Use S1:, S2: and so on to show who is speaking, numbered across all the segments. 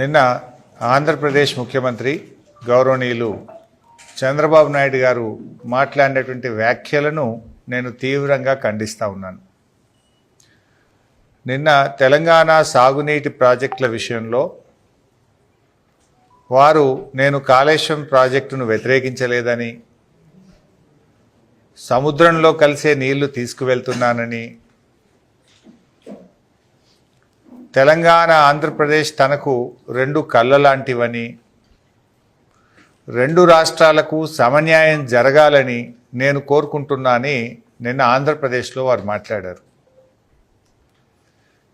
S1: నిన్న ఆంధ్రప్రదేశ్ ముఖ్యమంత్రి గౌరవనీయులు చంద్రబాబు నాయుడు గారు మాట్లాడినటువంటి వ్యాఖ్యలను నేను తీవ్రంగా ఖండిస్తూ ఉన్నాను. నిన్న తెలంగాణ సాగునీటి ప్రాజెక్టుల విషయంలో వారు నేను కాళేశ్వరం ప్రాజెక్టును వ్యతిరేకించలేదని సముద్రంలో కలిసే నీళ్ళు తీసుకువెళ్తున్నానని తెలంగాణ ఆంధ్రప్రదేశ్ తనకు రెండు కళ్ళ లాంటివని రెండు రాష్ట్రాలకు సమన్యాయం జరగాలని నేను కోరుకుంటున్నాని నిన్న ఆంధ్రప్రదేశ్లో వారు మాట్లాడారు.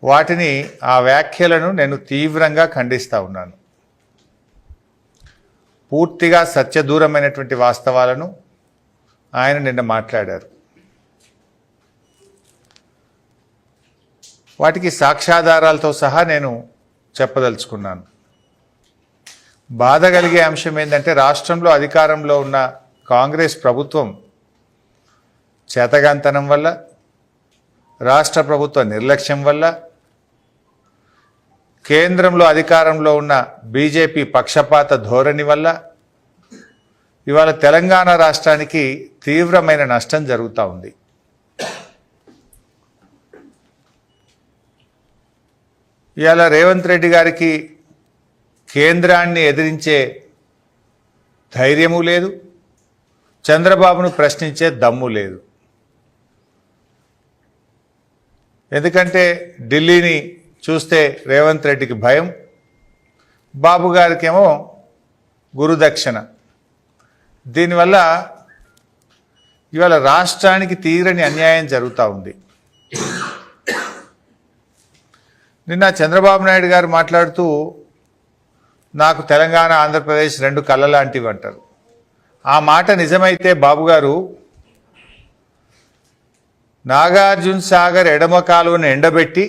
S1: వాటిని ఆ వ్యాఖ్యలను నేను తీవ్రంగా ఖండిస్తూ ఉన్నాను. పూర్తిగా సత్యదూరమైనటువంటి వాస్తవాలను ఆయన నిన్న మాట్లాడారు. వాటికి సాక్ష్యాధారాలతో సహా నేను చెప్పదలుచుకున్నాను. బాధ కలిగే అంశం ఏంటంటే రాష్ట్రంలో అధికారంలో ఉన్న కాంగ్రెస్ ప్రభుత్వం చేతగాంతనం వల్ల రాష్ట్ర ప్రభుత్వ నిర్లక్ష్యం వల్ల కేంద్రంలో అధికారంలో ఉన్న బీజేపీ పక్షపాత ధోరణి వల్ల ఇవాళ తెలంగాణ రాష్ట్రానికి తీవ్రమైన నష్టం జరుగుతూ ఉంది. ఇవాళ రేవంత్ రెడ్డి గారికి కేంద్రాన్ని ఎదిరించే ధైర్యము లేదు చంద్రబాబును ప్రశ్నించే దమ్ము లేదు. ఎందుకంటే ఢిల్లీని చూస్తే రేవంత్ రెడ్డికి భయం బాబు గారికేమో గురుదక్షిణ. దీనివల్ల ఇవాళ రాష్ట్రానికి తీరని అన్యాయం జరుగుతూ ఉంది. నిన్న చంద్రబాబు నాయుడు గారు మాట్లాడుతూ నాకు తెలంగాణ ఆంధ్రప్రదేశ్ రెండు కళ్ళ లాంటివి అంటారు ఆ మాట నిజమైతే బాబు గారు నాగార్జున సాగర్ ఎడమ కాలువను ఎండబెట్టి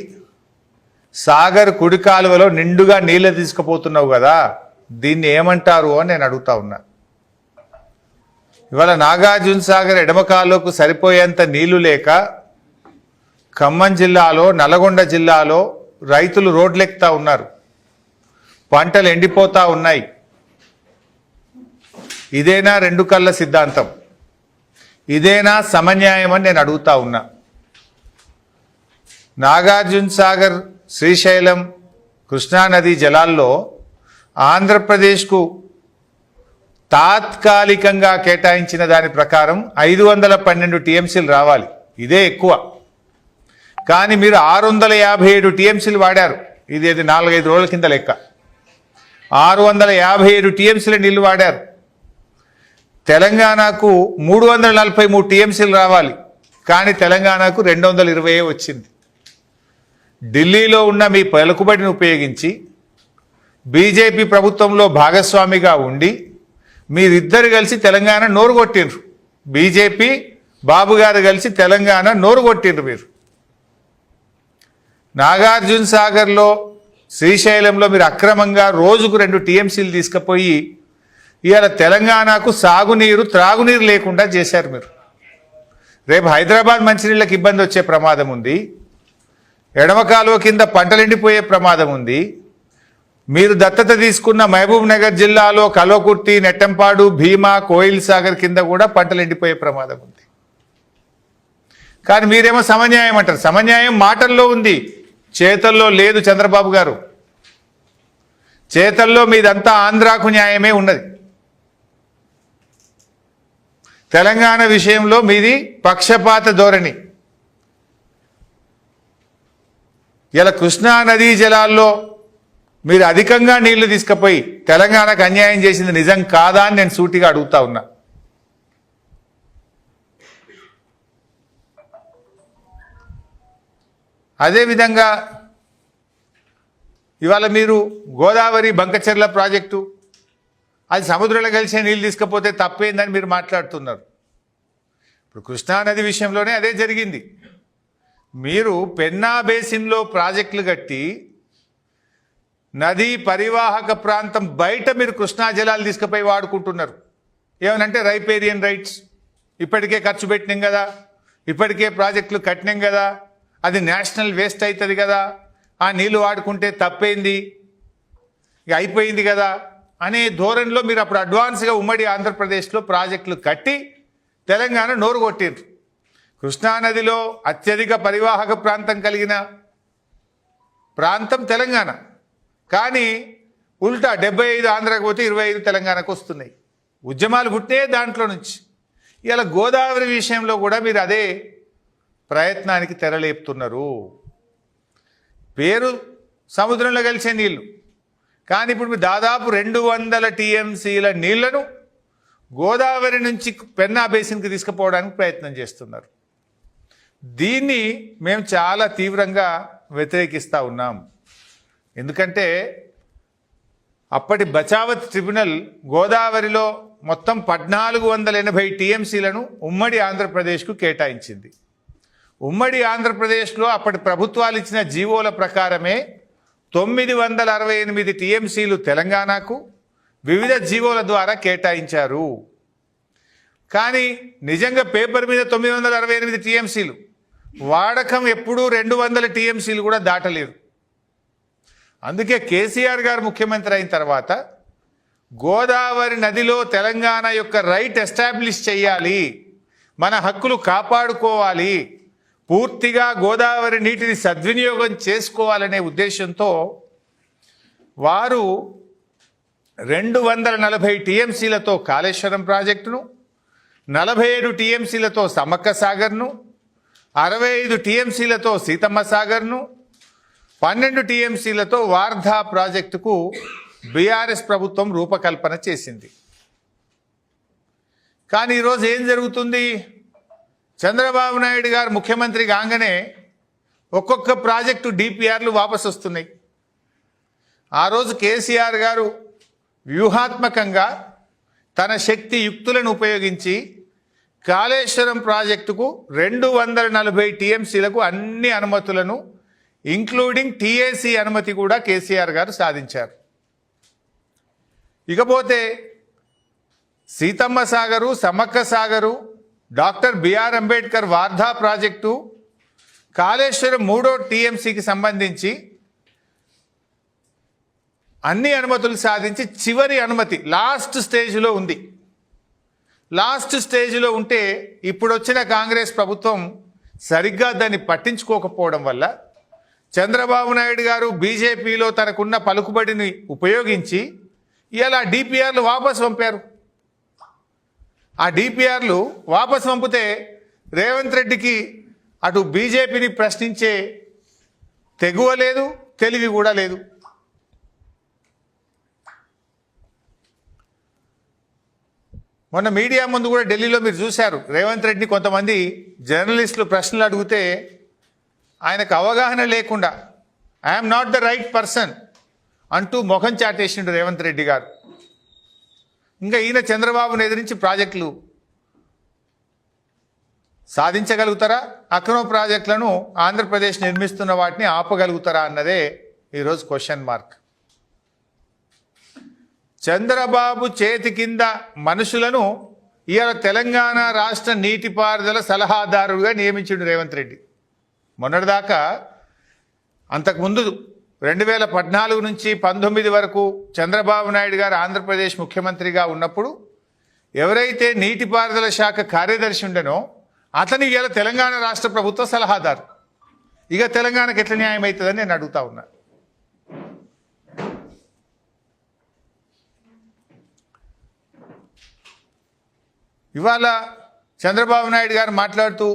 S1: సాగర్ కుడి కాలువలో నిండుగా నీళ్ళు తీసుకుపోతున్నావు కదా దీన్ని ఏమంటారు అని నేను అడుగుతా ఉన్నా. ఇవాళ నాగార్జున సాగర్ ఎడమ కాలువకు సరిపోయేంత నీళ్ళు లేక ఖమ్మం జిల్లాలో నల్గొండ జిల్లాలో రైతులు రోడ్లెక్కుతా ఉన్నారు. పంటలు ఎండిపోతా ఉన్నాయి. ఇదేనా రెండు కళ్ళ సిద్ధాంతం? ఇదేనా సమన్యాయం అని నేను అడుగుతా ఉన్నా. నాగార్జున సాగర్ శ్రీశైలం కృష్ణానది జలాల్లో ఆంధ్రప్రదేశ్కు తాత్కాలికంగా కేటాయించిన దాని ప్రకారం ఐదు వందల పన్నెండు టీఎంసీలు రావాలి. ఇదే ఎక్కువ. కానీ మీరు ఆరు వందల యాభై ఏడు టీఎంసీలు వాడారు. ఇది ఇది నాలుగైదు రోజుల కింద లెక్క. ఆరు వందల యాభై ఏడు టీఎంసీల నీళ్ళు వాడారు. తెలంగాణకు మూడు వందల నలభై మూడు టీఎంసీలు రావాలి. కానీ తెలంగాణకు రెండు వందల ఇరవై వచ్చింది. ఢిల్లీలో ఉన్న మీ పలుకుబడిని ఉపయోగించి బీజేపీ ప్రభుత్వంలో భాగస్వామిగా ఉండి మీరిద్దరు కలిసి తెలంగాణ నోరు కొట్టిండ్రు. బీజేపీ బాబు గారు కలిసి తెలంగాణ నోరు కొట్టిండ్రు మీరు. నాగార్జున సాగర్లో శ్రీశైలంలో మీరు అక్రమంగా రోజుకు రెండు టీఎంసీలు తీసుకుపోయి ఇవాళ తెలంగాణకు సాగునీరు త్రాగునీరు లేకుండా చేశారు మీరు. రేపు హైదరాబాద్ మంచినీళ్ళకి ఇబ్బంది వచ్చే ప్రమాదం ఉంది. ఎడమ కాలువ కింద పంటలు ఎండిపోయే ప్రమాదం ఉంది. మీరు దత్తత తీసుకున్న మహబూబ్ నగర్ జిల్లాలో కల్వకుర్తి నెట్టంపాడు భీమా కోయిల్ సాగర్ కింద కూడా పంటలు ఎండిపోయే ప్రమాదం ఉంది. కానీ మీరేమో సమన్యాయం అంటారు. సమన్యాయం మాటల్లో ఉంది. చేతల్లో లేదు చంద్రబాబు గారు. చేతల్లో మీదంతా ఆంధ్రాకు న్యాయమే ఉన్నది. తెలంగాణ విషయంలో మీది పక్షపాత ధోరణి. ఇలా కృష్ణా నదీ జలాల్లో మీరు అధికంగా నీళ్ళు తీసుకుపోయి తెలంగాణకు అన్యాయం చేసింది నిజం కాదా అని నేను సూటిగా అడుగుతా ఉన్నా. అదేవిధంగా ఇవాళ మీరు గోదావరి బంకచెర్ల ప్రాజెక్టు అది సముద్రంలో కలిసే నీళ్ళు తీసుకపోతే తప్పేందని మీరు మాట్లాడుతున్నారు. ఇప్పుడు కృష్ణానది విషయంలోనే అదే జరిగింది. మీరు పెన్నా బేసిన్లో ప్రాజెక్టులు కట్టి నదీ పరివాహక ప్రాంతం బయట మీరు కృష్ణా జలాలు తీసుకుపోయి వాడుకుంటున్నారు. ఏమనంటే రైపేరియన్ రైట్స్. ఇప్పటికే ఖర్చు పెట్టినాం కదా ఇప్పటికే ప్రాజెక్టులు కట్టినాం కదా అది నేషనల్ వేస్ట్ అవుతుంది కదా. ఆ నీళ్ళు వాడుకుంటే తప్పైంది? ఇక అయిపోయింది కదా. అనే ధోరణిలో మీరు అప్పుడు అడ్వాన్స్గా ఉమ్మడి ఆంధ్రప్రదేశ్లో ప్రాజెక్టులు కట్టి తెలంగాణ నోరు కొట్టిర్రు. కృష్ణానదిలో అత్యధిక పరివాహక ప్రాంతం కలిగిన ప్రాంతం తెలంగాణ. కానీ ఉల్టా డెబ్బై ఐదు ఆంధ్రాకి పోతే ఇరవై ఐదు తెలంగాణకు వస్తున్నాయి. ఉద్యమాలు పుట్టే దాంట్లో నుంచి. ఇలా గోదావరి విషయంలో కూడా మీరు అదే ప్రయత్నానికి తెరలేపుతున్నారు. పేరు సముద్రంలో కలిసే నీళ్ళు. కానీ ఇప్పుడు మీరు దాదాపు రెండు వందల టీఎంసీల నీళ్ళను గోదావరి నుంచి పెన్నా బేసిన్కి తీసుకుపోవడానికి ప్రయత్నం చేస్తున్నారు. దీన్ని మేము చాలా తీవ్రంగా వ్యతిరేకిస్తూ ఉన్నాం. ఎందుకంటే అప్పటి బచావత్ ట్రిబ్యునల్ గోదావరిలో మొత్తం పద్నాలుగు వందల ఎనభై టీఎంసీలను ఉమ్మడి ఆంధ్రప్రదేశ్కు కేటాయించింది. ఉమ్మడి ఆంధ్రప్రదేశ్లో అప్పటి ప్రభుత్వాలు ఇచ్చిన జీవోల ప్రకారమే తొమ్మిది వందల అరవై ఎనిమిది టీఎంసీలు తెలంగాణకు వివిధ జీవోల ద్వారా కేటాయించారు. కానీ నిజంగా పేపర్ మీద తొమ్మిది వందల అరవై ఎనిమిది టీఎంసీలు వాడకం ఎప్పుడూ రెండు వందల టీఎంసీలు కూడా దాటలేదు. అందుకే కేసీఆర్ గారు ముఖ్యమంత్రి అయిన తర్వాత గోదావరి నదిలో తెలంగాణ యొక్క రైట్ ఎస్టాబ్లిష్ చేయాలి మన హక్కులు కాపాడుకోవాలి పూర్తిగా గోదావరి నీటిని సద్వినియోగం చేసుకోవాలనే ఉద్దేశంతో వారు రెండు వందల నలభై టీఎంసీలతో కాళేశ్వరం ప్రాజెక్టును నలభై ఏడు టీఎంసీలతో సమ్మక్క సాగర్ను అరవై ఐదు టీఎంసీలతో సీతమ్మ సాగర్ను పన్నెండు టీఎంసీలతో వార్ధా ప్రాజెక్టుకు బీఆర్ఎస్ ప్రభుత్వం రూపకల్పన చేసింది. కానీ ఈరోజు ఏం జరుగుతుంది? చంద్రబాబు నాయుడు గారు ముఖ్యమంత్రి కాగానే ఒక్కొక్క ప్రాజెక్టు డిపిఆర్లు వాపసు వస్తున్నాయి. ఆ రోజు కేసీఆర్ గారు వ్యూహాత్మకంగా తన శక్తి యుక్తులను ఉపయోగించి కాళేశ్వరం ప్రాజెక్టుకు రెండు వందల నలభై టీఎంసీలకు అన్ని అనుమతులను ఇంక్లూడింగ్ టీఏసీ అనుమతి కూడా కేసీఆర్ గారు సాధించారు. ఇకపోతే Seethamma Sagar Sammakka Sagar doctor BR Ambedkar Wardha project Kaleshwaram మూడో టీఎంసీకి సంబంధించి అన్ని అనుమతులు సాధించి చివరి అనుమతి లాస్ట్ స్టేజ్లో ఉంది. లాస్ట్ స్టేజ్లో ఉంటే ఇప్పుడు వచ్చిన కాంగ్రెస్ ప్రభుత్వం సరిగ్గా దాన్ని పట్టించుకోకపోవడం వల్ల చంద్రబాబు నాయుడు గారు బీజేపీలో తనకున్న పలుకుబడిని ఉపయోగించి ఇలా డిపిఆర్లు వాపసు పంపారు. ఆ డిపిఆర్లు వాపసు పంపితే రేవంత్ రెడ్డికి అటు బీజేపీని ప్రశ్నించే తెగువ లేదు తెలివి కూడా లేదు. మొన్న మీడియా ముందు కూడా ఢిల్లీలో మీరు చూశారు రేవంత్ రెడ్డిని కొంతమంది జర్నలిస్టులు ప్రశ్నలు అడిగితే ఆయనకు అవగాహన లేకుండా I'm not the right person అంటూ ముఖం చాటేసిండు రేవంత్ రెడ్డి గారు. ఇంకా ఈయన చంద్రబాబును ఎదిరించి ప్రాజెక్టులు సాధించగలుగుతారా? అక్రమ ప్రాజెక్టులను ఆంధ్రప్రదేశ్ నిర్మిస్తున్న వాటిని ఆపగలుగుతారా అన్నదే ఈరోజు క్వశ్చన్ మార్క్ చంద్రబాబు చేతి కింద మనుషులను ఇవాళ తెలంగాణ రాష్ట్ర నీటిపారుదల సలహాదారుగా నియమించిండు రేవంత్ రెడ్డి. మొన్నటిదాకా అంతకుముందు రెండు వేల పద్నాలుగు నుంచి పంతొమ్మిది వరకు చంద్రబాబు నాయుడు గారు ఆంధ్రప్రదేశ్ ముఖ్యమంత్రిగా ఉన్నప్పుడు ఎవరైతే నీటిపారుదల శాఖ కార్యదర్శి ఉండనో అతని ఇలా తెలంగాణ రాష్ట్ర ప్రభుత్వ సలహాదారు. ఇక తెలంగాణకు ఎట్లా న్యాయం అవుతుందని నేను అడుగుతా ఉన్నా. ఇవాళ చంద్రబాబు నాయుడు గారు మాట్లాడుతూ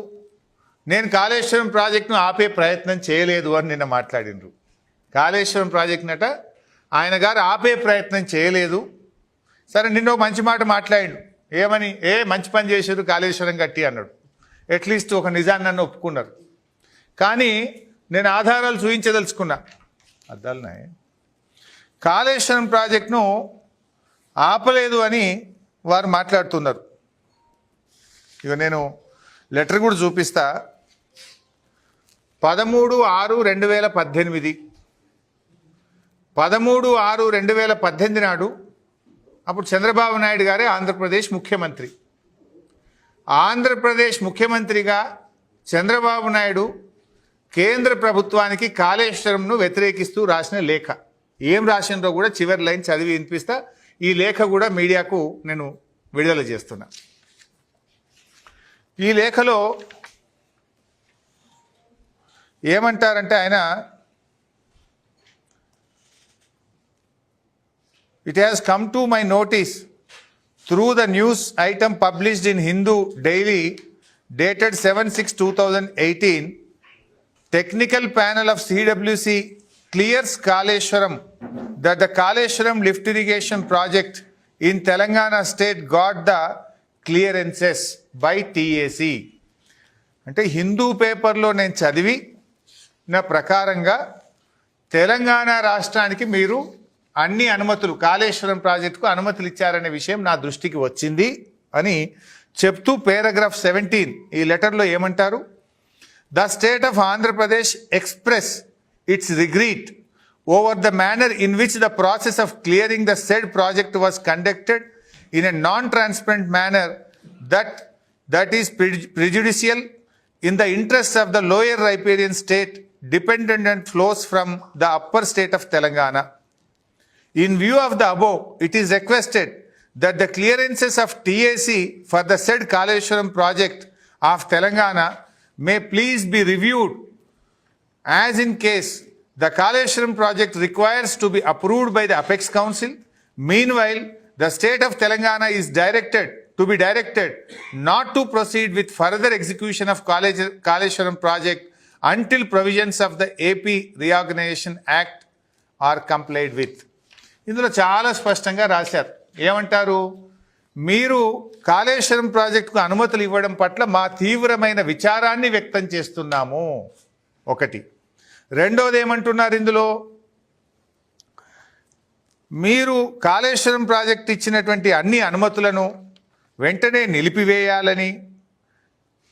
S1: నేను కాళేశ్వరం ప్రాజెక్టును ఆపే ప్రయత్నం చేయలేదు అని నిన్న మాట్లాడినరు కాళేశ్వరం ప్రాజెక్టునట ఆయన గారు ఆపే ప్రయత్నం చేయలేదు. సరే నిన్న ఒక మంచి మాట మాట్లాడిండు. ఏమని? ఏ మంచి పని చేశారు కాళేశ్వరం కట్టి అన్నాడు. అట్లీస్ట్ ఒక నిజాన్ని నన్ను ఒప్పుకున్నారు. కానీ నేను ఆధారాలు చూపించదలుచుకున్నా అద్దాలున్నాయి కాళేశ్వరం ప్రాజెక్టును ఆపలేదు అని వారు మాట్లాడుతున్నారు. ఇక నేను లెటర్ కూడా చూపిస్తా. పదమూడు ఆరు రెండు వేల పద్దెనిమిది పదమూడు ఆరు రెండు వేల పద్దెనిమిది నాడు అప్పుడు చంద్రబాబు నాయుడు గారే ఆంధ్రప్రదేశ్ ముఖ్యమంత్రి. ఆంధ్రప్రదేశ్ ముఖ్యమంత్రిగా చంద్రబాబు నాయుడు కేంద్ర ప్రభుత్వానికి కాళేశ్వరంను వ్యతిరేకిస్తూ రాసిన లేఖ. ఏం రాసిండ్రో కూడా చివరి లైన్ చదివి వినిపిస్తా. ఈ లేఖ కూడా మీడియాకు నేను విడుదల చేస్తున్నా. ఈ లేఖలో ఏమంటారంటే ఆయన it has come to my notice through the news item published in Hindu daily dated seven six two thousand eighteen technical panel of CWC clears Kaleshwaram that the Kaleshwaram lift irrigation project in Telangana state got the clearances by TAC. అంటే హిందూ పేపర్లో నేను చదివి నా ప్రకారంగా తెలంగాణ రాష్ట్రానికి మీరు అన్ని అనుమతులు కాళేశ్వరం ప్రాజెక్టుకు అనుమతులు ఇచ్చారనే విషయం నా దృష్టికి వచ్చింది అని చెప్తూ పేరాగ్రాఫ్ సెవెంటీన్ ఈ లెటర్లో ఏమంటారు? The state of Andhra Pradesh express its regret over the manner in which the process of clearing the said project was conducted in a non transparent manner that that is prejudicial in the interest of the lower riparian state dependent and flows from the upper state of Telangana. In view of the above, it is requested that the clearances of TAC for the said Kaleshwaram project of Telangana may please be reviewed as in case the Kaleshwaram project requires to be approved by the Apex Council. Meanwhile, the state of Telangana is directed to be directed not to proceed with further execution of Kaleshwaram project until provisions of the AP Reorganization Act are complied with. ఇందులో చాలా స్పష్టంగా రాశారు. ఏమంటారు? మీరు కాళేశ్వరం ప్రాజెక్టుకు అనుమతులు ఇవ్వడం పట్ల మా తీవ్రమైన విచారాన్ని వ్యక్తం చేస్తున్నాము. ఒకటి. రెండోది ఏమంటున్నారు ఇందులో? మీరు కాళేశ్వరం ప్రాజెక్ట్ ఇచ్చినటువంటి అన్ని అనుమతులను వెంటనే నిలిపివేయాలని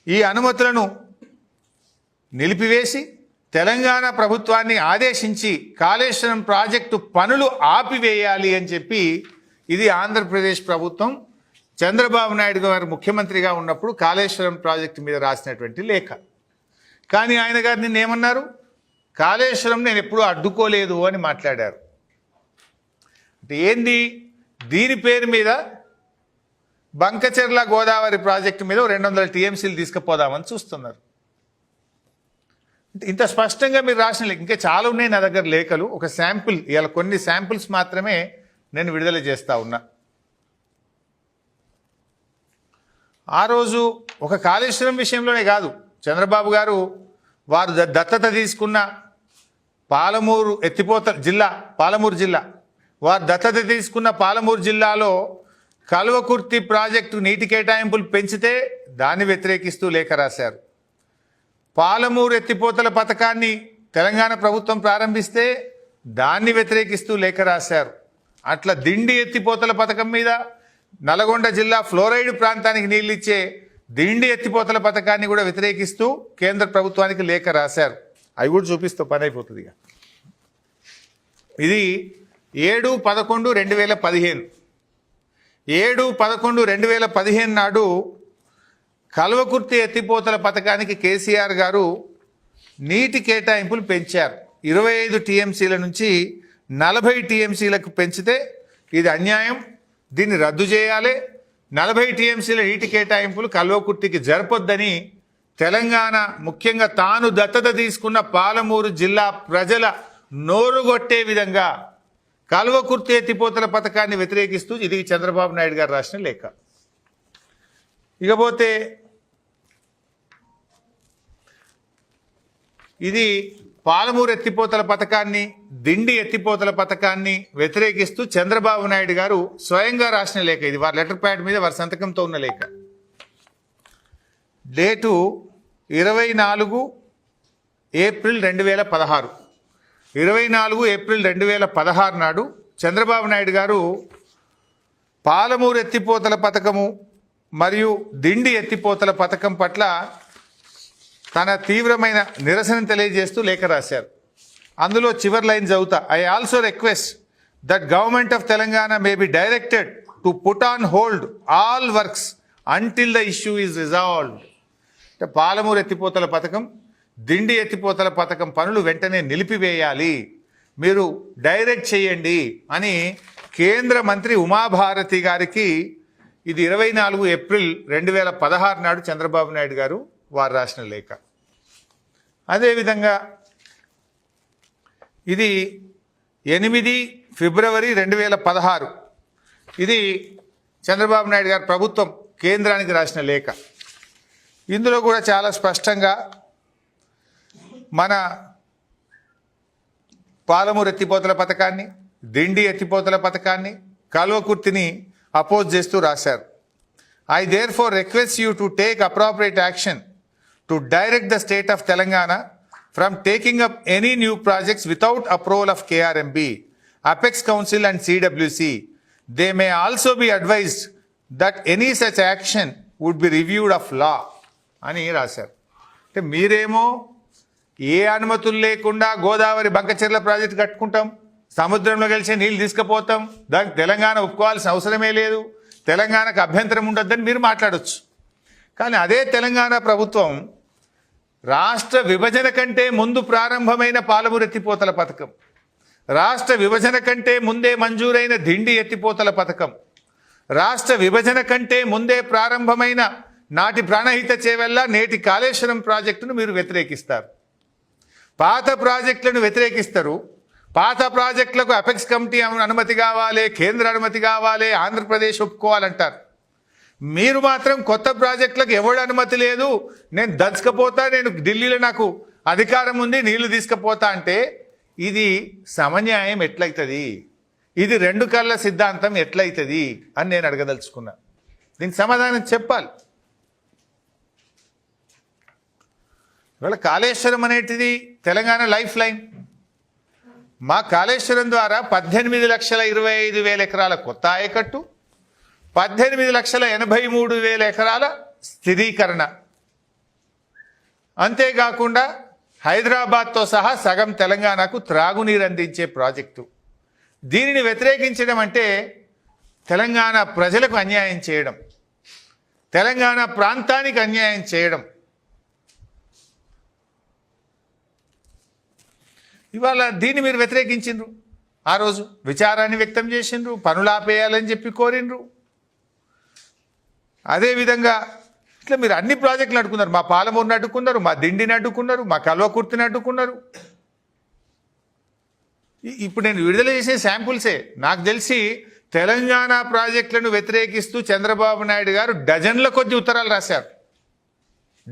S1: ఈ అనుమతులను నిలిపివేసి తెలంగాణ ప్రభుత్వాన్ని ఆదేశించి కాళేశ్వరం ప్రాజెక్టు పనులు ఆపివేయాలి అని చెప్పి ఇది ఆంధ్రప్రదేశ్ ప్రభుత్వం. చంద్రబాబు నాయుడు గారు ముఖ్యమంత్రిగా ఉన్నప్పుడు కాళేశ్వరం ప్రాజెక్టు మీద రాసినటువంటి లేఖ. కానీ ఆయన గారు నిన్న ఏమన్నారు? కాళేశ్వరం నేను ఎప్పుడూ అడ్డుకోలేదు అని మాట్లాడారు. అంటే ఏంది? దీని పేరు మీద బంకచెర్ల గోదావరి ప్రాజెక్టు మీద రెండు వందల టీఎంసీలు తీసుకుపోదామని చూస్తున్నారు. ఇంత స్పష్టంగా మీరు రాసిన లేఖ ఇంకా చాలా ఉన్నాయి నా దగ్గర లేఖలు. ఒక శాంపుల్ ఇవాళ కొన్ని శాంపుల్స్ మాత్రమే నేను విడుదల చేస్తా ఉన్నా. ఆ రోజు ఒక కాళేశ్వరం విషయంలోనే కాదు. చంద్రబాబు గారు వారు ద- దత్తత తీసుకున్న పాలమూరు ఎత్తిపోత జిల్లా పాలమూరు జిల్లా. వారు దత్తత తీసుకున్న పాలమూరు జిల్లాలో కల్వకుర్తి ప్రాజెక్టు నీటి కేటాయింపులు పెంచితే దాన్ని వ్యతిరేకిస్తూ లేఖ రాశారు. పాలమూరు ఎత్తిపోతల పథకాన్ని తెలంగాణ ప్రభుత్వం ప్రారంభిస్తే దాన్ని వ్యతిరేకిస్తూ లేఖ రాశారు. అట్లా దిండి ఎత్తిపోతల పథకం మీద నల్గొండ జిల్లా ఫ్లోరైడ్ ప్రాంతానికి నీళ్ళు ఇచ్చే దిండి ఎత్తిపోతల పథకాన్ని కూడా వ్యతిరేకిస్తూ కేంద్ర ప్రభుత్వానికి లేఖ రాశారు. అవి కూడా చూపిస్తూ పని అయిపోతుంది ఇది ఏడు పదకొండు రెండు వేల పదిహేను. ఏడు పదకొండు రెండు వేల పదిహేను నాడు కల్వకుర్తి ఎత్తిపోతల పథకానికి కేసీఆర్ గారు నీటి కేటాయింపులు పెంచారు. ఇరవై ఐదు టీఎంసీల నుంచి నలభై టీఎంసీలకు పెంచితే ఇది అన్యాయం. దీన్ని రద్దు చేయాలి. నలభై టీఎంసీల నీటి కేటాయింపులు కల్వకుర్తికి జరపొద్దని తెలంగాణ ముఖ్యంగా తాను దత్తత తీసుకున్న పాలమూరు జిల్లా ప్రజల నోరుగొట్టే విధంగా కల్వకుర్తి ఎత్తిపోతల పథకాన్ని వ్యతిరేకిస్తూ ఇది చంద్రబాబు నాయుడు గారు రాసిన లేఖ. ఇకపోతే ఇది పాలమూరు ఎత్తిపోతల పథకాన్ని దిండి ఎత్తిపోతల పథకాన్ని వ్యతిరేకిస్తూ చంద్రబాబు నాయుడు గారు స్వయంగా రాసిన లేఖ ఇది. వారి లెటర్ ప్యాడ్ మీద వారి సంతకంతో ఉన్న లేఖ. డేటు ఇరవై నాలుగు ఏప్రిల్ రెండు వేల పదహారు. ఇరవై నాలుగు ఏప్రిల్ రెండు వేల పదహారు నాడు చంద్రబాబు నాయుడు గారు పాలమూరు ఎత్తిపోతల పథకము మరియు దిండి ఎత్తిపోతల పథకం పట్ల తన తీవ్రమైన నిరసన తెలియజేస్తూ లేఖ రాశారు. అందులో చివరి లైన్ చదువుతా I also request that government of Telangana may be directed to put on hold all works until the issue is resolved అంటే పాలమూరు ఎత్తిపోతల పథకం దిండి ఎత్తిపోతల పథకం పనులు వెంటనే నిలిపివేయాలి. మీరు డైరెక్ట్ చేయండి అని కేంద్ర మంత్రి ఉమాభారతి గారికి ఇది ఇరవై నాలుగు ఏప్రిల్ రెండు వేల పదహారు నాడు చంద్రబాబు నాయుడు గారు వారు రాసిన లేఖ. అదేవిధంగా ఇది ఎనిమిది ఫిబ్రవరి రెండు వేల పదహారు. ఇది చంద్రబాబు నాయుడు గారు ప్రభుత్వం కేంద్రానికి రాసిన లేఖ. ఇందులో కూడా చాలా స్పష్టంగా మన పాలమూరు ఎత్తిపోతల పథకాన్ని దిండి ఎత్తిపోతల పథకాన్ని కల్వకుర్తిని అపోజ్ చేస్తూ రాశారు. I therefore request you to take appropriate action to direct the state of Telangana from taking up any new projects without approval of KRMB apex council and CWC they may also be advised that any such action would be reviewed of law అని రాశారు. అంటే మీరేమో ఏ అనుమతులు లేకుండా Godavari Bankacherla project కట్టుకుంటాం సముద్రంలో కలిసే నీళ్ళు తీసుకుపోతాం దానికి తెలంగాణ ఒప్పుకోవాల్సిన అవసరమే లేదు తెలంగాణకు అభ్యంతరం ఉండొద్దని మీరు మాట్లాడొచ్చు. కానీ అదే తెలంగాణ ప్రభుత్వం రాష్ట్ర విభజన కంటే ముందు ప్రారంభమైన పాలమూరు ఎత్తిపోతల పథకం. రాష్ట్ర విభజన కంటే ముందే మంజూరైన దిండి ఎత్తిపోతల పథకం. రాష్ట్ర విభజన కంటే ముందే ప్రారంభమైన నాటి ప్రాణహిత చేవెల్లా నేటి కాళేశ్వరం ప్రాజెక్టును మీరు వ్యతిరేకిస్తారు. పాత ప్రాజెక్టులను వ్యతిరేకిస్తారు. పాత ప్రాజెక్టులకు అపెక్స్ కమిటీ అనుమతి కావాలి కేంద్ర అనుమతి కావాలి ఆంధ్రప్రదేశ్ ఒప్పుకోవాలంటారు. మీరు మాత్రం కొత్త ప్రాజెక్టులకు ఎవడు అనుమతి లేదు? నేను దచ్చుకపోతా నేను ఢిల్లీలో నాకు అధికారం ఉంది నీళ్ళు తీసుకుపోతా అంటే ఇది సమన్యాయం ఎట్లయితుంది? ఇది రెండు కళ్ళ సిద్ధాంతం ఎట్లయితుంది అని నేను అడగదలుచుకున్నా. దీనికి సమాధానం చెప్పాలి. ఇవాళ కాళేశ్వరం అనేటిది తెలంగాణ లైఫ్ లైన్. మా కాళేశ్వరం ద్వారా పద్దెనిమిది లక్షల ఇరవై ఐదు వేల ఎకరాల కొత్త ఆయకట్టు పద్దెనిమిది లక్షల ఎనభై మూడు వేల ఎకరాల స్థిరీకరణ. అంతేకాకుండా హైదరాబాద్తో సహా సగం తెలంగాణకు త్రాగునీరు అందించే ప్రాజెక్టు. దీనిని వ్యతిరేకించడం అంటే తెలంగాణ ప్రజలకు అన్యాయం చేయడం. తెలంగాణ ప్రాంతానికి అన్యాయం చేయడం. ఇవాళ దీన్ని మీరు వ్యతిరేకించిండ్రు. ఆ రోజు విచారాన్ని వ్యక్తం చేసిండ్రు పనులు ఆపేయాలని చెప్పి కోరిండ్రు. అదేవిధంగా ఇట్లా మీరు అన్ని ప్రాజెక్టులు అడ్డుకున్నారు మా పాలమూరుని అడ్డుకున్నారు మా దిండిని అడ్డుకున్నారు మా కల్వకుర్తిని అడ్డుకున్నారు ఇప్పుడు నేను విడుదల చేసే శాంపుల్సే. నాకు తెలిసి తెలంగాణ ప్రాజెక్టులను వ్యతిరేకిస్తూ చంద్రబాబు నాయుడు గారు డజన్ల కొద్ది ఉత్తరాలు రాశారు.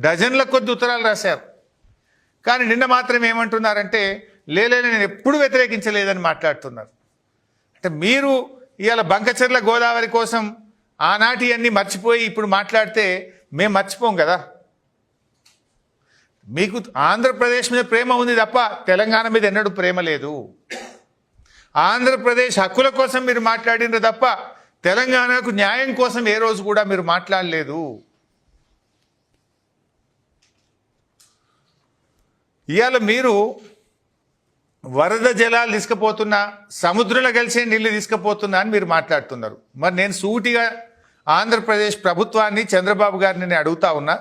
S1: డజన్ల కొద్ది ఉత్తరాలు రాశారు. కానీ నిన్న మాత్రం ఏమంటున్నారంటే లేలే నేను ఎప్పుడు వ్యతిరేకించలేదని మాట్లాడుతున్నారు. అంటే మీరు ఇవాళ బంకచెర్ల గోదావరి కోసం ఆనాటి అన్నీ మర్చిపోయి ఇప్పుడు మాట్లాడితే మేము మర్చిపోం కదా. మీకు ఆంధ్రప్రదేశ్ మీద ప్రేమ ఉంది తప్ప తెలంగాణ మీద ఎన్నడూ ప్రేమ లేదు. ఆంధ్రప్రదేశ్ హక్కుల కోసం మీరు మాట్లాడినారు తప్ప తెలంగాణకు న్యాయం కోసం ఏ రోజు కూడా మీరు మాట్లాడలేదు. ఇవాళ మీరు వరద జలాలు తీసుకుపోతున్నా సముద్రంలో కలిసే నీళ్ళు తీసుకుపోతున్నా అని మీరు మాట్లాడుతున్నారు. మరి నేను సూటిగా ఆంధ్రప్రదేశ్ ప్రభుత్వాన్ని చంద్రబాబు గారిని నేను అడుగుతా ఉన్నా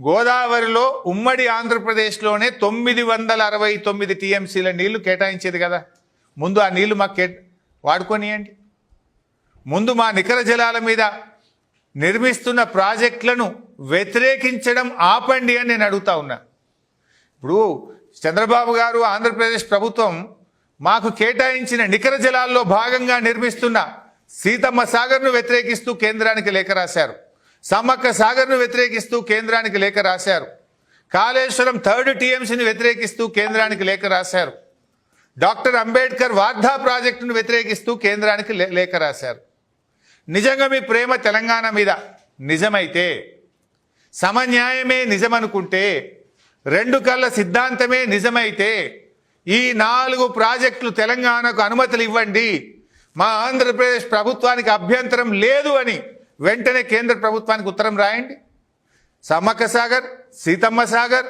S1: గోదావరిలో ఉమ్మడి ఆంధ్రప్రదేశ్లోనే తొమ్మిది వందల అరవై తొమ్మిది టీఎంసీల నీళ్ళు కేటాయించేది కదా. ముందు ఆ నీళ్ళు మాకు కే వాడుకొనియండి. ముందు మా నికర జలాల మీద నిర్మిస్తున్న ప్రాజెక్టులను వ్యతిరేకించడం ఆపండి అని నేను అడుగుతా ఉన్నా. ఇప్పుడు చంద్రబాబు గారు ఆంధ్రప్రదేశ్ ప్రభుత్వం మాకు కేటాయించిన నికర జలాల్లో భాగంగా నిర్మిస్తున్న సీతమ్మ సాగర్ను వ్యతిరేకిస్తూ కేంద్రానికి లేఖ రాశారు. సమ్మక్క సాగర్ను వ్యతిరేకిస్తూ కేంద్రానికి లేఖ రాశారు. కాళేశ్వరం థర్డ్ టీఎంసీని వ్యతిరేకిస్తూ కేంద్రానికి లేఖ రాశారు. డాక్టర్ అంబేద్కర్ వార్ధా ప్రాజెక్టును వ్యతిరేకిస్తూ కేంద్రానికి లే- లేఖ రాశారు. నిజంగా మీ ప్రేమ తెలంగాణ మీద నిజమైతే సమన్యాయమే నిజమనుకుంటే రెండు కళ్ళ సిద్ధాంతమే నిజమైతే ఈ నాలుగు ప్రాజెక్టులు తెలంగాణకు అనుమతులు ఇవ్వండి మా ఆంధ్రప్రదేశ్ ప్రభుత్వానికి అభ్యంతరం లేదు అని వెంటనే కేంద్ర ప్రభుత్వానికి ఉత్తరం రాయండి. సమ్మక్క సాగర్ సీతమ్మ సాగర్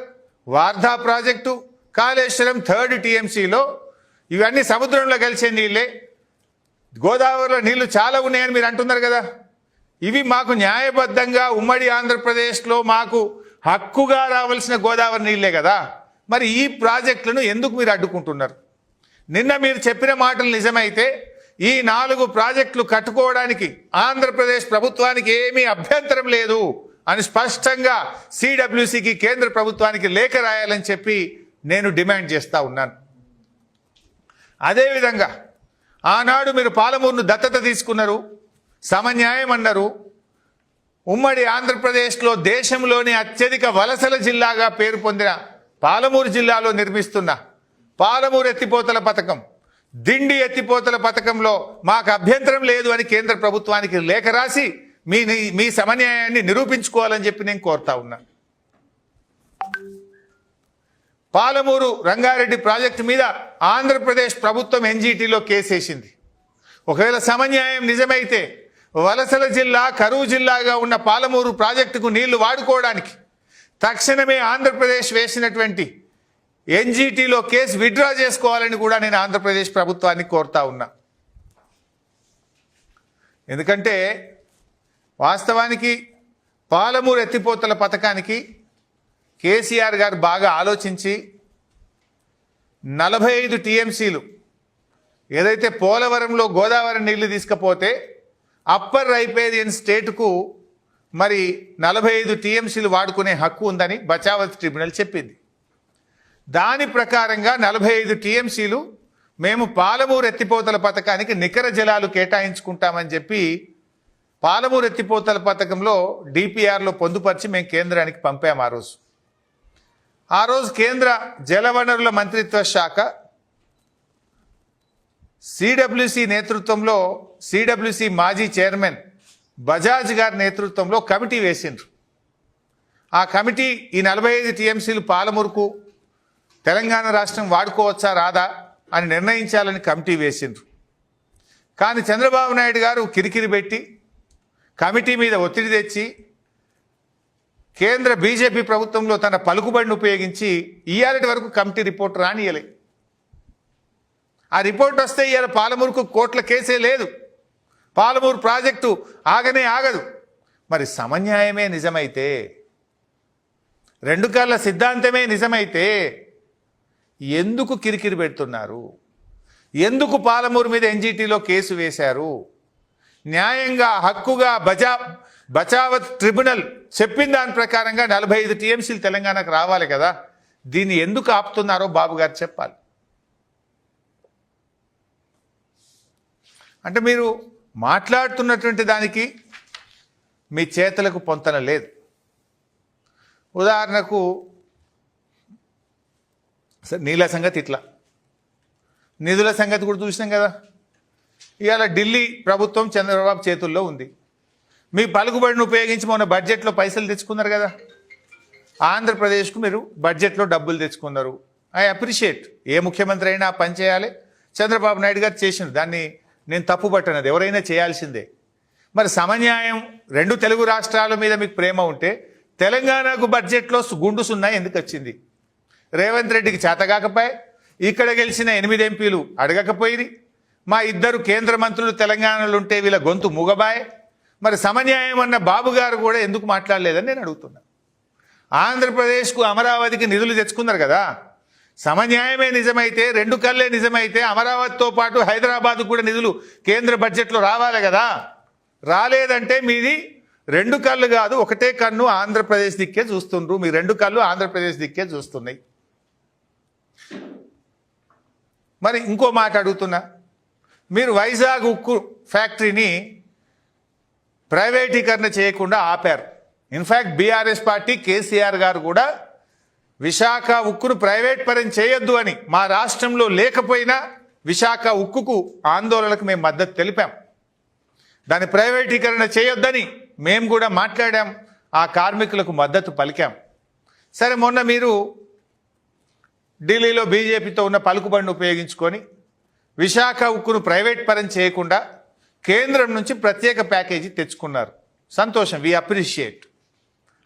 S1: వార్ధా ప్రాజెక్టు కాళేశ్వరం థర్డ్ టీఎంసీలో ఇవన్నీ సముద్రంలో కలిసే నీళ్ళే. గోదావరిలో నీళ్ళు చాలా ఉన్నాయని మీరు అంటున్నారు కదా. ఇవి మాకు న్యాయబద్ధంగా ఉమ్మడి ఆంధ్రప్రదేశ్లో మాకు హక్కుగా రావాల్సిన గోదావరి నీళ్ళే కదా. మరి ఈ ప్రాజెక్టులను ఎందుకు మీరు అడ్డుకుంటున్నారు? నిన్న మీరు చెప్పిన మాటలు నిజమైతే ఈ నాలుగు ప్రాజెక్టులు కట్టుకోవడానికి ఆంధ్రప్రదేశ్ ప్రభుత్వానికి ఏమీ అభ్యంతరం లేదు అని స్పష్టంగా సిడబ్ల్యూసికి కేంద్ర ప్రభుత్వానికి లేఖ రాయాలని చెప్పి నేను డిమాండ్ చేస్తూ ఉన్నాను. అదేవిధంగా ఆనాడు మీరు పాలమూరును దత్తత తీసుకున్నారు సమన్యాయం అన్నారు. ఉమ్మడి ఆంధ్రప్రదేశ్లో దేశంలోని అత్యధిక వలసల జిల్లాగా పేరు పొందిన పాలమూరు జిల్లాలో నిర్మిస్తున్న పాలమూరు ఎత్తిపోతల పథకం దిండి ఎత్తిపోతల పథకంలో మాకు అభ్యంతరం లేదు అని కేంద్ర ప్రభుత్వానికి లేఖ రాసి మీ మీ సమన్యాయాన్ని నిరూపించుకోవాలని చెప్పి నేను కోరుతా ఉన్నా. పాలమూరు రంగారెడ్డి ప్రాజెక్టు మీద ఆంధ్రప్రదేశ్ ప్రభుత్వం ఎన్జీటీలో కేసేసింది. ఒకవేళ సమన్యాయం నిజమైతే వలసల జిల్లా కరువు జిల్లాగా ఉన్న పాలమూరు ప్రాజెక్టుకు నీళ్ళు వాడుకోవడానికి తక్షణమే ఆంధ్రప్రదేశ్ వేసినటువంటి ఎన్జీటీలో కేసు విత్డ్రా చేసుకోవాలని కూడా నేను ఆంధ్రప్రదేశ్ ప్రభుత్వాన్ని కోరుతా ఉన్నా. ఎందుకంటే వాస్తవానికి పాలమూరు ఎత్తిపోతల పథకానికి కేసీఆర్ గారు బాగా ఆలోచించి నలభై ఐదు టీఎంసీలు ఏదైతే పోలవరంలో గోదావరి నీళ్ళు తీసుకపోతే అప్పర్ రైపేరియన్ స్టేట్కు మరి నలభై ఐదు టీఎంసీలు వాడుకునే హక్కు ఉందని బచావత్ ట్రిబ్యునల్ చెప్పింది. దాని ప్రకారంగా నలభై ఐదు టీఎంసీలు మేము పాలమూరు ఎత్తిపోతల పథకానికి నికర జలాలు కేటాయించుకుంటామని చెప్పి పాలమూరు ఎత్తిపోతల పథకంలో డిపిఆర్లో పొందుపరిచి మేము కేంద్రానికి పంపాము ఆ రోజు. ఆ రోజు కేంద్ర జలవనరుల మంత్రిత్వ శాఖ సిడబ్ల్యూసి నేతృత్వంలో సిడబ్ల్యూసి మాజీ చైర్మన్ బజాజ్ గారి నేతృత్వంలో కమిటీ వేసిండ్రు. ఆ కమిటీ ఈ నలభై ఐదు టీఎంసీలు పాలమూరుకు తెలంగాణ రాష్ట్రం వాడుకోవచ్చా రాదా అని నిర్ణయించాలని కమిటీ వేసిండ్రు. కానీ చంద్రబాబు నాయుడు గారు కిరికిరి పెట్టి కమిటీ మీద ఒత్తిడి తెచ్చి కేంద్ర బీజేపీ ప్రభుత్వంలో తన పలుకుబడిని ఉపయోగించి ఇయ్యాలటి వరకు కమిటీ రిపోర్ట్ రానియలే ఆ రిపోర్ట్ వస్తే ఇవాళ పాలమూరుకు కోట్ల కేసే లేదు. పాలమూరు ప్రాజెక్టు ఆగనే ఆగదు. మరి సమన్యాయమే నిజమైతే రెండు కళ్ళ సిద్ధాంతమే నిజమైతే ఎందుకు కిరికిరి పెడుతున్నారు? ఎందుకు పాలమూరు మీద ఎన్జీటీలో కేసు వేశారు? న్యాయంగా హక్కుగా బజా బచావత్ ట్రిబ్యునల్ చెప్పిన దాని ప్రకారంగా నలభై ఐదు టీఎంసీలు తెలంగాణకు రావాలి కదా. దీన్ని ఎందుకు ఆపుతున్నారో బాబు గారు చెప్పాలి. అంటే మీరు మాట్లాడుతున్నటువంటి దానికి మీ చేతులకు పొంతన లేదు. ఉదాహరణకు సరే నీళ్ళ సంగతి ఇట్లా. నిధుల సంగతి కూడా చూసినాం కదా. ఇవాళ ఢిల్లీ ప్రభుత్వం చంద్రబాబు చేతుల్లో ఉంది. మీ పలుకుబడిని ఉపయోగించి మొన్న బడ్జెట్లో పైసలు తెచ్చుకున్నారు కదా. ఆంధ్రప్రదేశ్కు మీరు బడ్జెట్లో డబ్బులు తెచ్చుకున్నారు. I appreciate. ఏ ముఖ్యమంత్రి అయినా పని చేయాలి. చంద్రబాబు నాయుడు గారు చేసిండు. దాన్ని నేను తప్పు పట్టనది. ఎవరైనా చేయాల్సిందే. మరి సమన్యాయం రెండు తెలుగు రాష్ట్రాల మీద మీకు ప్రేమ ఉంటే తెలంగాణకు బడ్జెట్లో గుండు సున్నా ఎందుకు వచ్చింది? రేవంత్ రెడ్డికి చేతగాకపోయి ఇక్కడ గెలిచిన ఎనిమిది ఎంపీలు అడగకపోయి మా ఇద్దరు కేంద్ర మంత్రులు తెలంగాణలో ఉంటే వీళ్ళ గొంతు మూగబాయ్. మరి సమన్యాయం అన్న బాబు గారు కూడా ఎందుకు మాట్లాడలేదని నేను అడుగుతున్నా. ఆంధ్రప్రదేశ్కు అమరావతికి నిధులు తెచ్చుకున్నారు కదా. సమన్యాయమే నిజమైతే రెండు కళ్ళే నిజమైతే అమరావతితో పాటు హైదరాబాద్ కూడా నిధులు కేంద్ర బడ్జెట్లో రావాలి కదా. రాలేదంటే మీది రెండు కళ్ళు కాదు ఒకటే కన్ను ఆంధ్రప్రదేశ్ దిక్కే చూస్తుండ్రు. మీ రెండు కళ్ళు ఆంధ్రప్రదేశ్ దిక్కే చూస్తున్నాయి. మరి ఇంకో మాట అడుగుతున్నా. మీరు వైజాగ్ ఉక్కు ఫ్యాక్టరీని ప్రైవేటీకరణ చేయకుండా ఆపారు. ఇన్ఫ్యాక్ట్ బీఆర్ఎస్ పార్టీ కేసీఆర్ గారు కూడా విశాఖ ఉక్కును ప్రైవేట్ పరం చేయొద్దు అని మా రాష్ట్రంలో లేకపోయినా విశాఖ ఉక్కుకు ఆందోళనకు మేము మద్దతు తెలిపాం. దాని ప్రైవేటీకరణ చేయొద్దని మేము కూడా మాట్లాడాం. ఆ కార్మికులకు మద్దతు పలికాం. సరే మొన్న మీరు ఢిల్లీలో బీజేపీతో ఉన్న పలుకుబడిని ఉపయోగించుకొని విశాఖ ఉక్కును ప్రైవేట్ పరం చేయకుండా కేంద్రం నుంచి ప్రత్యేక ప్యాకేజీ తెచ్చుకున్నారు. సంతోషం వి అప్రిషియేట్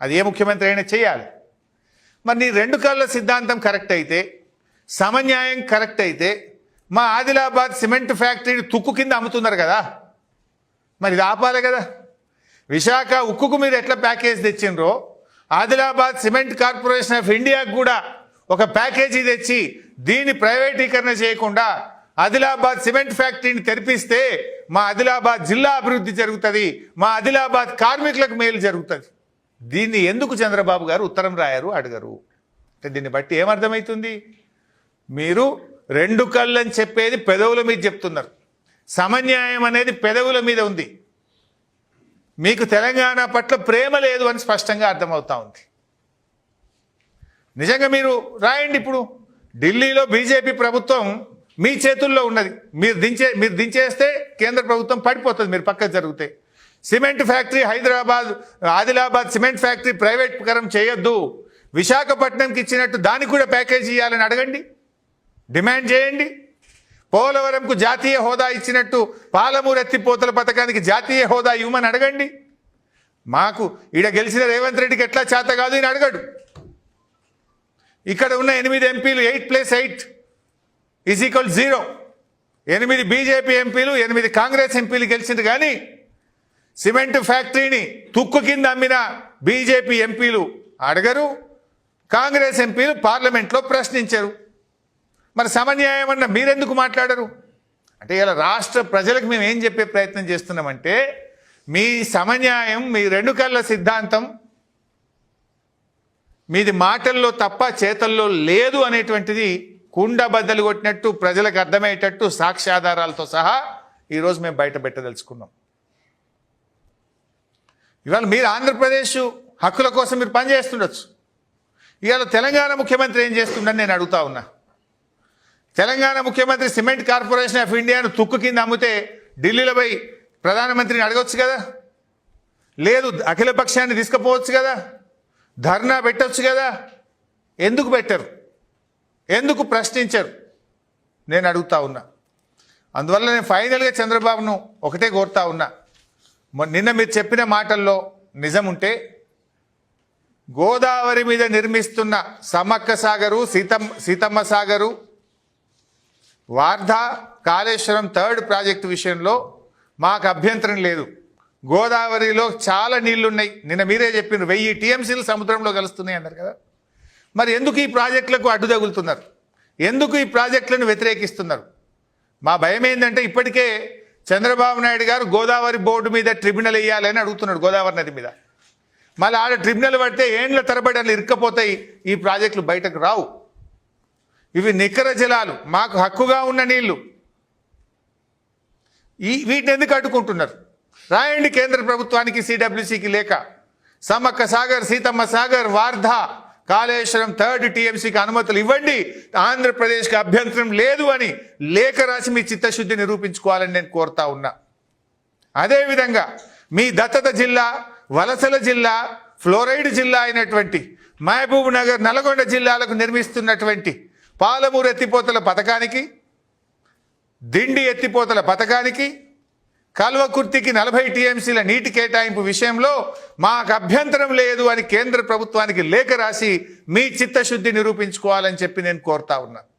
S1: అది ఏ ముఖ్యమంత్రి అయినా చేయాలి. మరి నీ రెండు కళ్ళ సిద్ధాంతం కరెక్ట్ అయితే సమన్యాయం కరెక్ట్ అయితే మా ఆదిలాబాద్ సిమెంట్ ఫ్యాక్టరీని తుక్కు కింద అమ్ముతున్నారు కదా. మరి ఇది ఆపాలి కదా. విశాఖ ఉక్కుకు మీరు ఎట్లా ప్యాకేజ్ తెచ్చిండ్రో ఆదిలాబాద్ సిమెంట్ కార్పొరేషన్ ఆఫ్ ఇండియాకు కూడా ఒక ప్యాకేజీ తెచ్చి దీన్ని ప్రైవేటీకరణ చేయకుండా ఆదిలాబాద్ సిమెంట్ ఫ్యాక్టరీని తెరిపిస్తే మా ఆదిలాబాద్ జిల్లా అభివృద్ధి జరుగుతుంది మా ఆదిలాబాద్ కార్మికులకు మేలు జరుగుతుంది. దీన్ని ఎందుకు చంద్రబాబు గారు ఉత్తరం రాయరు అడగరు? అంటే దీన్ని బట్టి ఏమర్థమవుతుంది మీరు రెండు కళ్ళని చెప్పేది పెదవుల మీద చెప్తున్నారు. సమన్యాయం అనేది పెదవుల మీద ఉంది. మీకు తెలంగాణ పట్ల ప్రేమ లేదు అని స్పష్టంగా అర్థమవుతా ఉంది. నిజంగా మీరు రాయండి ఇప్పుడు. ఢిల్లీలో బీజేపీ ప్రభుత్వం మీ చేతుల్లో ఉన్నది. మీరు దించే మీరు దించేస్తే కేంద్ర ప్రభుత్వం పడిపోతుంది మీరు పక్కకు జరిగితే. Cement factory Hyderabad Adilabad cement factory private చేయొద్దు. విశాఖపట్నంకి ఇచ్చినట్టు దానికి కూడా ప్యాకేజీ ఇవ్వాలని అడగండి. డిమాండ్ చేయండి. పోలవరంకు జాతీయ హోదా ఇచ్చినట్టు పాలమూరు ఎత్తిపోతల పథకానికి జాతీయ హోదా ఇవ్వమని అడగండి. మాకు ఈడ గెలిచిన రేవంత్ రెడ్డికి ఎట్లా చేత కాదు ఈయన అడగడు. ఇక్కడ ఉన్న ఎనిమిది ఎంపీలు eight plus eight is equal zero ఎనిమిది బీజేపీ ఎంపీలు ఎనిమిది కాంగ్రెస్ ఎంపీలు గెలిచింది కానీ సిమెంట్ ఫ్యాక్టరీని తుక్కు కింద అమ్మిన బీజేపీ ఎంపీలు అడగరు కాంగ్రెస్ ఎంపీలు పార్లమెంట్లో ప్రశ్నించరు. మరి సమన్యాయం అన్న మీరెందుకు మాట్లాడరు? అంటే ఇలా రాష్ట్ర ప్రజలకు మేము ఏం చెప్పే ప్రయత్నం చేస్తున్నామంటే మీ సమన్యాయం మీ రెండు కళ్ళ సిద్ధాంతం మీది మాటల్లో తప్ప చేతల్లో లేదు అనేటువంటిది కుండ బద్దలు కొట్టినట్టు ప్రజలకు అర్థమయ్యేటట్టు సాక్ష్యాధారాలతో సహా ఈరోజు మేము బయట పెట్టదలుచుకున్నాం. ఇవాళ మీరు ఆంధ్రప్రదేశ్ హక్కుల కోసం మీరు పనిచేస్తుండొచ్చు. ఇవాళ తెలంగాణ ముఖ్యమంత్రి ఏం చేస్తుండని నేను అడుగుతా ఉన్నా. తెలంగాణ ముఖ్యమంత్రి సిమెంట్ కార్పొరేషన్ ఆఫ్ ఇండియాను తుక్కు కింద అమ్మితే ఢిల్లీలో పోయి ప్రధానమంత్రిని అడగవచ్చు కదా? లేదు అఖిల పక్షాన్ని తీసుకుపోవచ్చు కదా? ధర్నా పెట్టచ్చు కదా. ఎందుకు పెట్టరు? ఎందుకు ప్రశ్నించరు? నేను అడుగుతా ఉన్నా. అందువల్ల నేను ఫైనల్గా చంద్రబాబును ఒకటే కోరుతా ఉన్నా. నిన్న మీరు చెప్పిన మాటల్లో నిజం ఉంటే గోదావరి మీద నిర్మిస్తున్న సమ్మక్క సాగరు సీతమ్మ సీతమ్మ సాగరు వార్ధా కాళేశ్వరం థర్డ్ ప్రాజెక్టు విషయంలో మాకు అభ్యంతరం లేదు. గోదావరిలో చాలా నీళ్ళున్నాయి. నిన్న మీరే చెప్పిన వెయ్యి టీఎంసీలు సముద్రంలో కలుస్తున్నాయి అన్నారు కదా. మరి ఎందుకు ఈ ప్రాజెక్టులకు అడ్డు తగులుతున్నారు? ఎందుకు ఈ ప్రాజెక్టులను వ్యతిరేకిస్తున్నారు? మా భయం ఏంటంటే ఇప్పటికే చంద్రబాబు నాయుడు గారు గోదావరి బోర్డు మీద ట్రిబ్యునల్ వేయాలని అడుగుతున్నాడు గోదావరి నది మీద. మళ్ళీ ఆడ ట్రిబ్యునల్ పడితే ఏండ్ల తరబడి అలా ఇరుక్కపోతాయి. ఈ ప్రాజెక్టులు బయటకు రావు. ఇవి నికర జలాలు. మాకు హక్కుగా ఉన్న నీళ్ళు. ఈ వీటిని ఎందుకు అడ్డుకుంటున్నారు? రాయండి కేంద్ర ప్రభుత్వానికి సిడబ్ల్యూసికి లేక సమ్మక్క సాగర్ సీతమ్మ సాగర్ వార్ధా కాళేశ్వరం థర్డ్ టీఎంసీకి అనుమతులు ఇవ్వండి. ఆంధ్రప్రదేశ్కి అభ్యంతరం లేదు అని లేఖ రాసి మీ చిత్తశుద్ధి నిరూపించుకోవాలని నేను కోరుతా ఉన్నా. అదేవిధంగా మీ దత్తత జిల్లా వలసల జిల్లా ఫ్లోరైడ్ జిల్లా అయినటువంటి మహబూబ్ నగర్ నల్గొండ జిల్లాలకు నిర్మిస్తున్నటువంటి పాలమూరు ఎత్తిపోతల పథకానికి దిండి ఎత్తిపోతల పథకానికి కల్వకుర్తికి నలభై టీఎంసీల నీటి కేటాయింపు విషయంలో మాకు అభ్యంతరం లేదు అని కేంద్ర ప్రభుత్వానికి లేఖ రాసి మీ చిత్తశుద్ధి నిరూపించుకోవాలని చెప్పి నేను కోరుతా ఉన్నా.